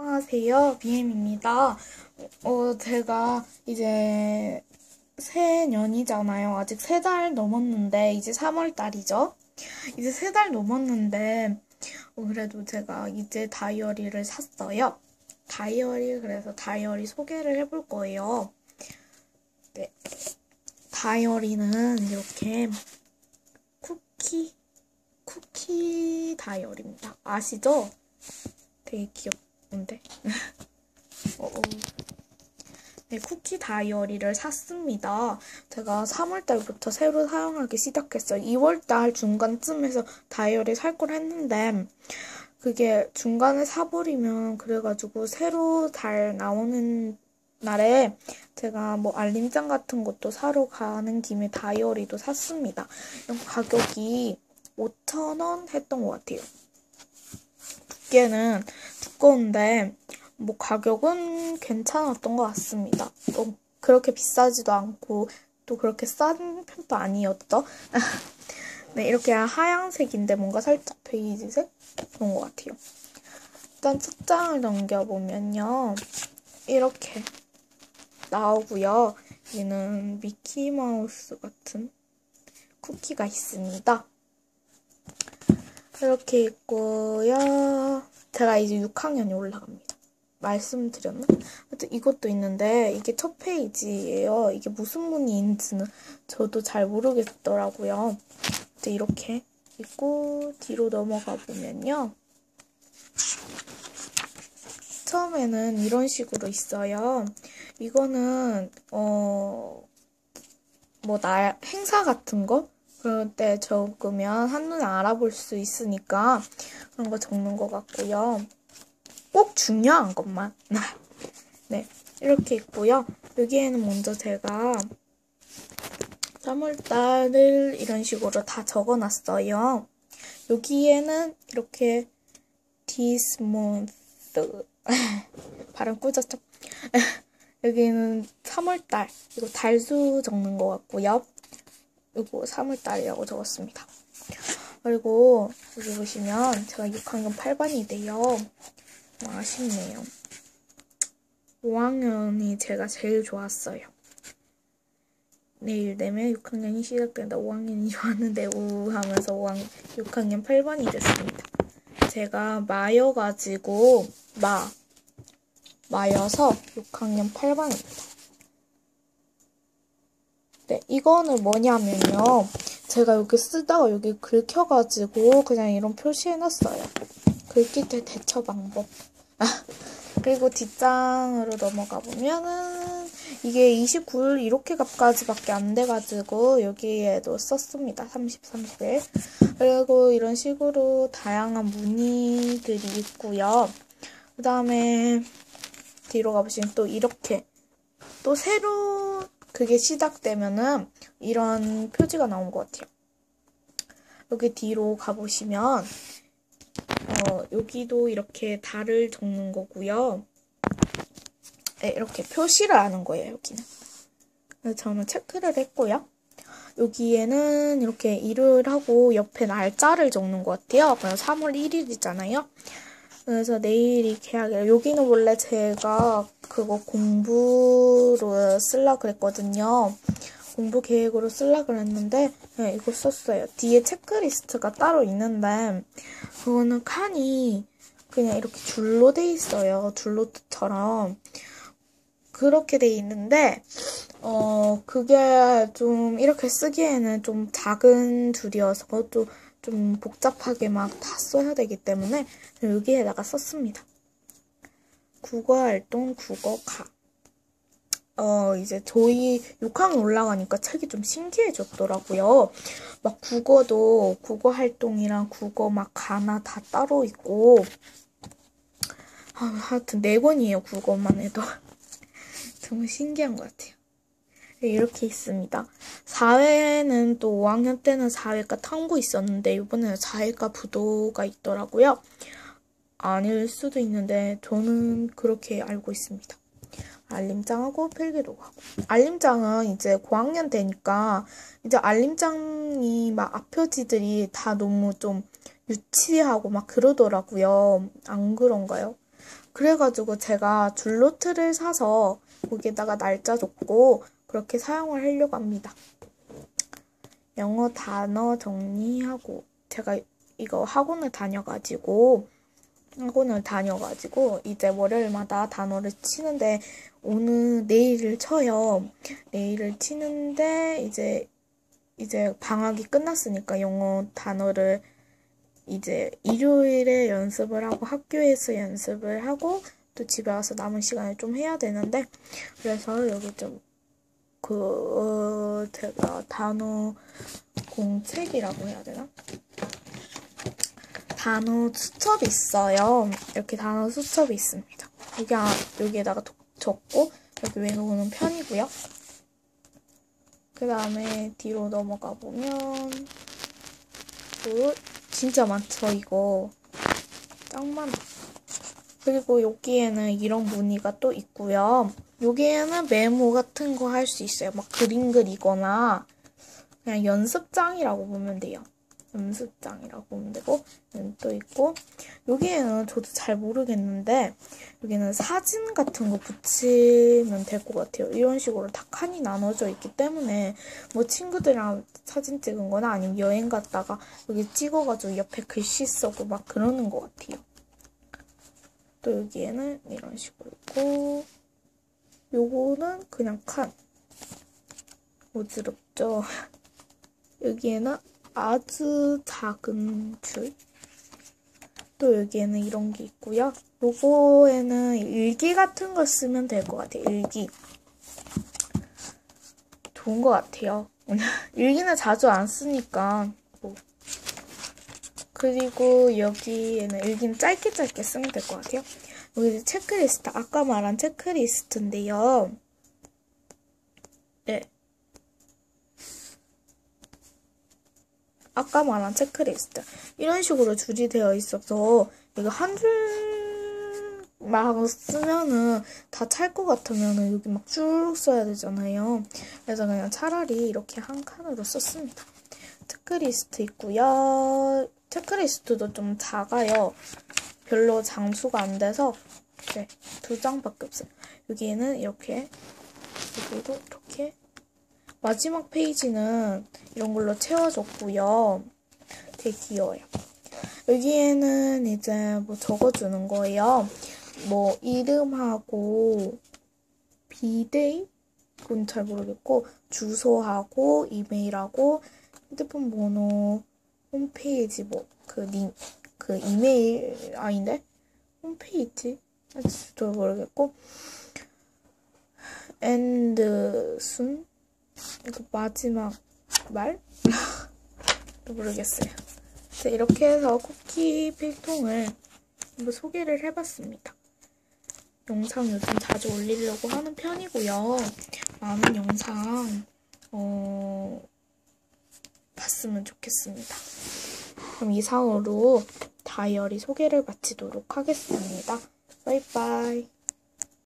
안녕하세요. BM입니다. 어, 제가 이제 새년이잖아요. 아직 세 달 넘었는데, 이제 3월 달이죠. 이제 세 달 넘었는데, 어, 그래도 제가 이제 다이어리를 샀어요. 다이어리, 그래서 다이어리 소개를 해볼 거예요. 네. 다이어리는 이렇게 쿠키, 쿠키 다이어리입니다. 아시죠? 되게 귀엽 던데. 어, 어. 네, 쿠키 다이어리를 샀습니다. 제가 3월달부터 새로 사용하기 시작했어요. 2월달 중간쯤에서 다이어리 살 걸 했는데, 그게 중간에 사버리면, 그래가지고 새로 달 나오는 날에 제가 뭐 알림장 같은 것도 사러 가는 김에 다이어리도 샀습니다. 가격이 5,000원 했던 것 같아요. 두께는 두꺼운데 뭐 가격은 괜찮았던 것 같습니다. 또 그렇게 비싸지도 않고 또 그렇게 싼 편도 아니었죠. 네, 이렇게 하얀색인데 뭔가 살짝 베이지색? 그런 것 같아요. 일단 첫 장을 넘겨보면요. 이렇게 나오고요. 얘는 미키마우스 같은 쿠키가 있습니다. 이렇게 있고요. 제가 이제 6학년이 올라갑니다. 말씀드렸나? 하여튼 이것도 있는데 이게 첫 페이지예요. 이게 무슨 문의인지는 저도 잘 모르겠더라고요. 이제 이렇게 있고 뒤로 넘어가 보면요. 처음에는 이런 식으로 있어요. 이거는 어 뭐 날 행사 같은 거 그럴 때 적으면 한눈에 알아볼 수 있으니까 그런 거 적는 것 같고요. 꼭 중요한 것만. 네, 이렇게 있고요. 여기에는 먼저 제가 3월달을 이런 식으로 다 적어놨어요. 여기에는 이렇게 this month 발음 꾸졌죠? 여기는 3월달 이거 달수 적는 것 같고요. 이거 3월달이라고 적었습니다. 그리고 여기 보시면 제가 6학년 8반이돼요. 아쉽네요. 5학년이 제가 제일 좋았어요. 내일 되면 6학년이 시작된다. 5학년이 좋았는데 우 하면서 5학년, 6학년 8반이 됐습니다. 제가 마여가지고 마 마여서 6학년 8반입니다. 네, 이거는 뭐냐면요. 제가 여기 쓰다가 여기 긁혀가지고 그냥 이런 표시해놨어요. 긁힐 때 대처 방법. 그리고 뒷장으로 넘어가 보면은 이게 29일 이렇게 값까지밖에 안 돼가지고 여기에도 썼습니다. 30, 31. 그리고 이런 식으로 다양한 무늬들이 있고요. 그 다음에 뒤로 가보시면 또 이렇게 또 새로 그게 시작되면은 이런 표지가 나온 것 같아요. 여기 뒤로 가보시면 어, 여기도 이렇게 달을 적는 거고요. 네, 이렇게 표시를 하는 거예요, 여기는. 저는 체크를 했고요. 여기에는 이렇게 일을 하고 옆에 날짜를 적는 것 같아요. 그래서 3월 1일이잖아요. 그래서 내일이 계약이에요. 여기는 원래 제가 그거 공부로 쓸라 그랬거든요. 공부 계획으로 쓸라 그랬는데 네, 이거 썼어요. 뒤에 체크리스트가 따로 있는데 그거는 칸이 그냥 이렇게 줄로 돼 있어요. 줄로트처럼 그렇게 돼 있는데 어 그게 좀 이렇게 쓰기에는 좀 작은 줄이어서 또좀 복잡하게 막 다 써야 되기 때문에 여기에다가 썼습니다. 국어 활동 국어 가. 어, 이제 저희 6학년 올라가니까 책이 좀 신기해졌더라고요. 막 국어도 국어 활동이랑 국어 막 가나 다 따로 있고, 아, 하여튼 네 권이에요, 국어만 해도. 정말 신기한 것 같아요. 네, 이렇게 있습니다. 사회는 또 5학년 때는 사회과 탐구 있었는데 이번에는 사회과 부도가 있더라고요. 아닐 수도 있는데 저는 그렇게 알고 있습니다. 알림장하고 필기도하고 알림장은 이제 고학년 되니까 이제 알림장이 막 앞표지들이 다 너무 좀 유치하고 막 그러더라고요. 안 그런가요? 그래가지고 제가 줄노트를 사서 거기에다가 날짜 적고 그렇게 사용을 하려고 합니다. 영어 단어 정리하고 제가 이거 학원을 다녀가지고 학원을 다녀가지고 이제 월요일마다 단어를 치는데 오늘 내일을 쳐요. 내일을 치는데 이제 이제 방학이 끝났으니까 영어 단어를 이제 일요일에 연습을 하고 학교에서 연습을 하고 또 집에 와서 남은 시간에 좀 해야 되는데 그래서 여기 좀 그, 어, 제가 단어 공책이라고 해야 되나? 단어 수첩이 있어요. 이렇게 단어 수첩이 있습니다. 여기, 아, 여기에다가 적고, 여기 외우는 편이고요. 그 다음에 뒤로 넘어가 보면, 그, 진짜 많죠, 이거. 짱 많아. 그리고 여기에는 이런 무늬가 또 있고요. 여기에는 메모 같은 거 할 수 있어요. 막 그림 그리거나 그냥 연습장이라고 보면 돼요. 연습장이라고 보면 되고 또 있고 여기에는 저도 잘 모르겠는데 여기는 사진 같은 거 붙이면 될 것 같아요. 이런 식으로 다 칸이 나눠져 있기 때문에 뭐 친구들이랑 사진 찍은 거나 아니면 여행 갔다가 여기 찍어가지고 옆에 글씨 쓰고 막 그러는 것 같아요. 또 여기에는 이런 식으로 있고 요거는 그냥 칸 어지럽죠? 여기에는 아주 작은 줄. 또 여기에는 이런 게 있고요. 요거에는 일기 같은 거 쓰면 될 것 같아요. 일기. 좋은 것 같아요. 일기는 자주 안 쓰니까 뭐. 그리고 여기에는 일기는 짧게 짧게 쓰면 될 것 같아요. 여기 체크리스트, 아까 말한 체크리스트인데요. 네. 아까 말한 체크리스트. 이런 식으로 줄이 되어 있어서 이거 한 줄만 쓰면은 다 찰 것 같으면은 여기 막 쭉 써야 되잖아요. 그래서 그냥 차라리 이렇게 한 칸으로 썼습니다. 체크리스트 있고요. 체크리스트도 좀 작아요. 별로 장수가 안 돼서 네, 두 장밖에 없어요. 여기에는 이렇게 여기도 이렇게 마지막 페이지는 이런 걸로 채워줬고요. 되게 귀여워요. 여기에는 이제 뭐 적어주는 거예요. 뭐 이름하고 비데이? 그건 잘 모르겠고 주소하고 이메일하고 핸드폰 번호 홈페이지 뭐그 링, 그 이메일 아닌데? 홈페이지? 잘 모르겠고 엔드 순? 이거 마지막 말? 모르겠어요. 이렇게 해서 쿠키 필통을 한번 소개를 해봤습니다. 영상 요즘 자주 올리려고 하는 편이고요. 많은 영상 어, 봤으면 좋겠습니다. 그럼 이상으로 다이어리 소개를 마치도록 하겠습니다. 바이바이.